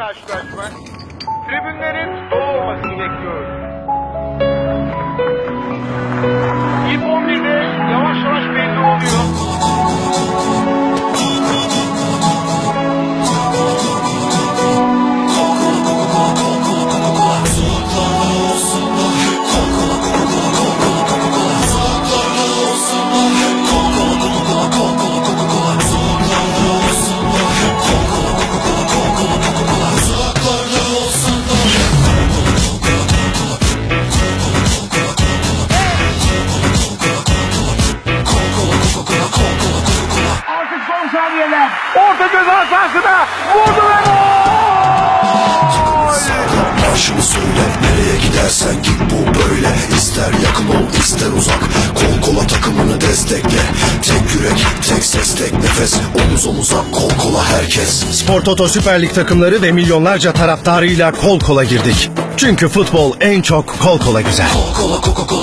Çok önemli bir karşılaşma. Tribünlerin dolu olmasını bekliyoruz. Orta ceza sahasına vurdu ve gol! Marşını söyle nereye gidersen git bu böyle İster yakın ol ister uzak Kol kola takımını destekle Tek yürek tek ses tek nefes Omuz omuza kol kola herkes Spor Toto Süper Lig takımları ve milyonlarca taraftarıyla kol kola girdik. Çünkü futbol en çok kol kola güzel. Kol kola kol kola